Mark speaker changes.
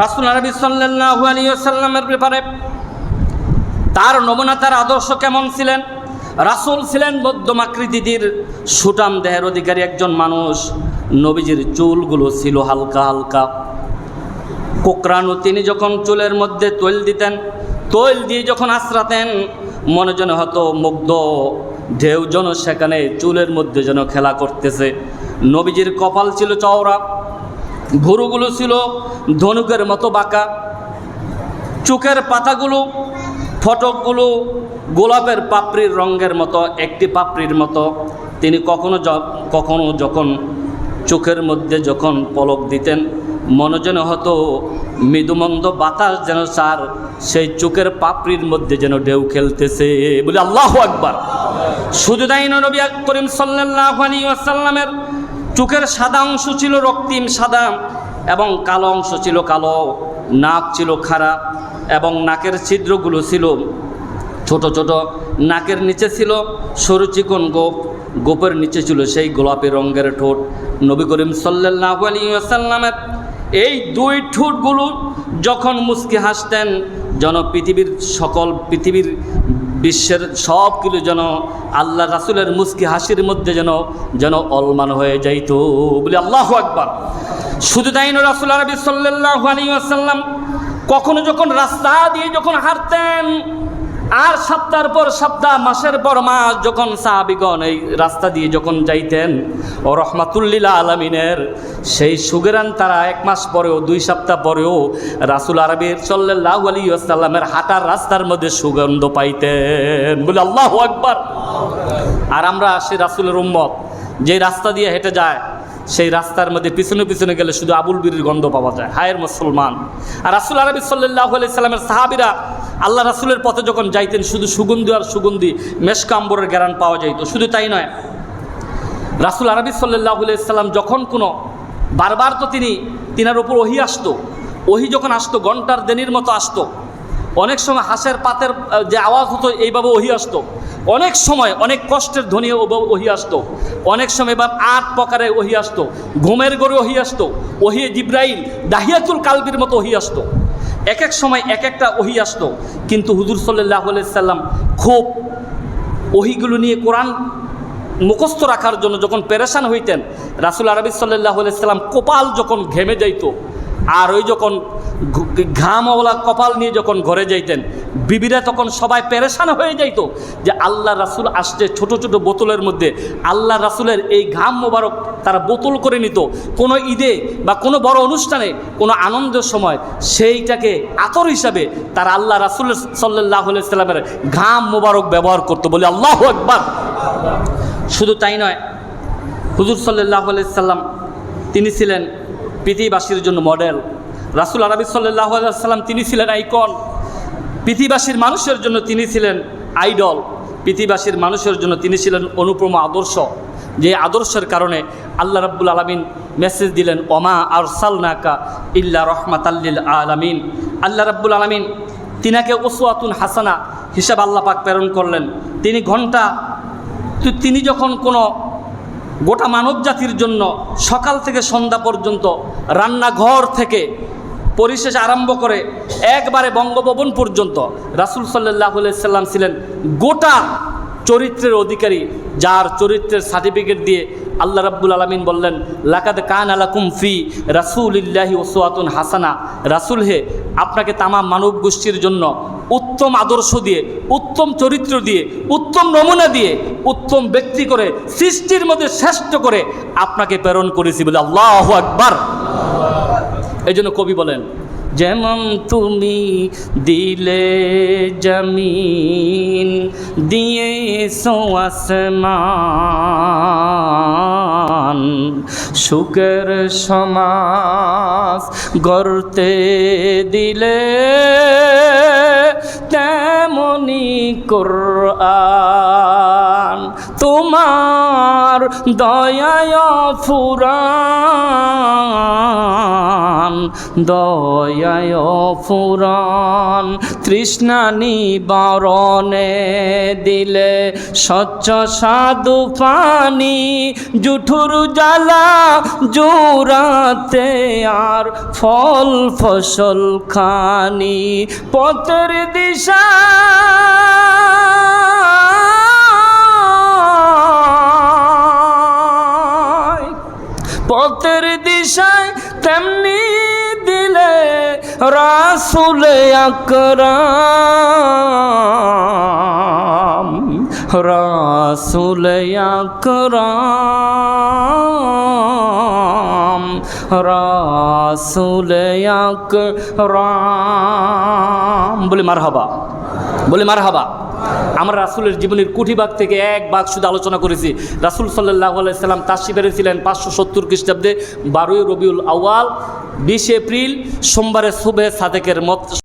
Speaker 1: রাসুল আরবি সাল্লাহু আলী সাল্লামের ব্যাপারে তার নমুনা, তার আদর্শ কেমন ছিলেন? রাসুল ছিলেন মধ্যম আকৃতির সুটাম দেহের অধিকারী একজন মানুষ। নবীজির চুলগুলো ছিল হালকা হালকা। কোকরানু তিনি যখন চুলের মধ্যে তৈল দিতেন, তৈল দিয়ে যখন আশ্রাতেন মনে যেন হতো মুগ্ধ। ঢেউ যেন সেখানে চুলের মধ্যে যেন খেলা করতেছে। নবীজির কপাল ছিল চওড়া ভুরুগুলো ছিল ধনুকের মতো বাঁকা। চোখের পাতাগুলো, ফটকগুলো গোলাপের পাপড়ির রঙের মতো, একটি পাপড়ির মতো। তিনি কখনো কখনো যখন চোখের মধ্যে যখন পলক দিতেন, মনে যেন হতো মৃদুমন্দ বাতাস যেন সার সেই চোখের পাপড়ির মধ্যে যেন ঢেউ খেলতেছে। বলে, আল্লাহ একবার শুধু তাই নবী করিম সাল্লাহ আলী আসাল্লামের চোখের সাদা অংশ ছিল রক্তিম সাদা এবং কালো অংশ ছিল কালো, নাক ছিল খারাপ এবং নাকের ছিদ্রগুলো ছিল ছোট ছোট। নাকের নিচে ছিল সরু চিকন গোপ, গোপের নিচে ছিল সেই গোলাপি রঙের ঠোঁট। নবী করিম সাল্লাহ আলী আসাল্লামের এই দুই ঠোঁটগুলো যখন মুস্কি হাসতেন যেন পৃথিবীর সকল পৃথিবীর বিশ্বের সব কিছু যেন আল্লাহ রাসুলের মুস্কি হাসির মধ্যে যেন যেন অলমান হয়ে যাইত। বলে আল্লাহ আকবার। শুধু তাই না রাসুল আরবি সাল্লাহ আলী আসাল্লাম কখনো যখন রাস্তা দিয়ে যখন হাঁটতেন আর সপ্তাহের পর সপ্তাহ, মাসের পর মাস যখন সাহাবিগণ এই রাস্তা দিয়ে যখন যাইতেন, ও রহমাতুল্লিলা আলমিনের সেই সুগেরান তারা এক মাস পরেও, দুই সপ্তাহ পরেও রাসুল আরবির সাল্লাহ আলী আসাল্লামের হাঁটার রাস্তার মধ্যে সুগন্ধ পাইতেন। বলে, আল্লাহ আকবার! আর আমরা সেই রাসুলের উম্মত, যে রাস্তা দিয়ে হেঁটে যায় সেই রাস্তার মধ্যে পিছনে পিছনে গেলে শুধু আবুল বিরির গন্ধ পাওয়া যায়। হায়ের মুসলমান। আর রাসুল আরবি সাল্লাহ সাল্লামের সাহাবিরা আল্লাহ রাসুলের পথে যখন যাইতেন, শুধু সুগন্ধি আর সুগন্ধি মেশকাম্বরের গ্যারান পাওয়া যাইত। শুধু তাই নয়, রাসুল আরবি সাল্লাহ সাল্লাম যখন কোনো বারবার তো তিনি তিনার উপর ওহি আসতো, ওহি যখন আসতো ঘণ্টার দেনির মতো আসতো, অনেক সময় হাঁসের পাতের যে আওয়াজ হতো, এইভাবে ওহি আসতো। অনেক সময় অনেক কষ্টের ধ্বনি ওহি আসতো। অনেক সময় বা আট প্রকারে ওহি আসতো। ঘুমের গড়ে ওহি আসতো। ওহিয়ে জিব্রাইল, দাহিয়াতুল কালবির মতো ওহি আসতো। এক এক সময় এক একটা ওহি আসতো। কিন্তু হুজুর সাল্লাহ সাল্লাম খুব ওহিগুলো নিয়ে কোরআন মুখস্থ রাখার জন্য যখন পেরেশান হইতেন, রাসুল আরবি সাল্লাহ সাল্লাম কপাল যখন ঘেমে যাইতো আর ওই যখন ঘু- ঘামওয়ালা কপাল নিয়ে যখন ঘরে যাইতেন, বিবিরা তখন সবাই পেরেশান হয়ে যাইত যে আল্লাহ রাসুল আসছে ছোট ছোট বোতলের মধ্যে। আল্লাহ রাসুলের এই ঘাম মোবারক তারা বোতল করে নিত। কোনো ঈদে বা কোনো বড় অনুষ্ঠানে, কোনো আনন্দের সময় সেইটাকে আতর হিসাবে তারা আল্লাহ রাসুল সাল্লাহ সাল্লামের ঘাম মোবারক ব্যবহার করতো বলে আল্লাহ একবার শুধু তাই নয়, হুজুর সাল্লাহ সাল্লাম তিনি ছিলেন পৃথিবীবাসীর জন্য মডেল রাসুল আরবি সাল্লাহ সাল্লাম তিনি ছিলেন আইকন পৃথিবীবাসীর মানুষের জন্য তিনি ছিলেন আইডল পৃথিবীবাসীর মানুষের জন্য তিনি ছিলেন অনুপম আদর্শ। যে আদর্শের কারণে আল্লাহ রাব্বুল আলমিন মেসেজ দিলেন, ওমা আর সালনাকা ইল্লা রহমাত আল্লিল আলমিন। আল্লাহ রাব্বুল আলমিন তিনাকে ওসওয়াতুন হাসানা হিসাব আল্লাহ পাক প্রেরণ করলেন। তিনি ঘণ্টা তিনি যখন কোনো গোটা মানব জাতির জন্য সকাল থেকে সন্ধ্যা পর্যন্ত রান্নাঘর থেকে পরিশেষ আরম্ভ করে একবারে বঙ্গভবন পর্যন্ত রাসুল সাল্লাহ সাল্লাম ছিলেন গোটা চরিত্রের অধিকারী, যার চরিত্রের সার্টিফিকেট দিয়ে আল্লাহ রাব্বুল আলমিন বললেন, লাকাদ কান আলাকুম ফি রাসুল ইল্লাহি ওসোয়াতুন হাসানা। রাসুল হে, আপনাকে তামাম মানব গোষ্ঠীর জন্য উত্তম আদর্শ দিয়ে, উত্তম চরিত্র দিয়ে উত্তম নমুনা দিয়ে উত্তম ব্যক্তি করে, সৃষ্টির মধ্যে শ্রেষ্ঠ করে আপনাকে প্রেরণ করেছি বলে আল্লাহ আকবার। এই জন্য কবি বলেন, যেমন তুমি দিলে জমিন দিয়ে আসমান, সুখের সমাজ গড়তে দিলে কোরআন। তোমার দয়ায় ফুরান দয়ায় ফুরান। তৃষ্ণা নিবারণে দিলে স্বচ্ছ সাধু পানি, জুঠুর জ্বালা জোড়াতে আর ফল ফসল খানি। পথের দিশা দিশায় তেমনি দিলে রাসুল আকরাম রাসুল আকরাম রাসুল আকরাম। বলে মার হাবা বলে মার হাবা আমরা রাসুলের জীবনের কুঠি ভাগ থেকে এক বাঘ শুধু আলোচনা করেছি। রাসুল সাল্লাহ আলাইসাল্লাম তাসিবারে ছিলেন পাঁচশো সত্তর খ্রিস্টাব্দে বারোই রবিউল আউয়াল, বিশ এপ্রিল, সোমবারে শুভে সাদেকের মত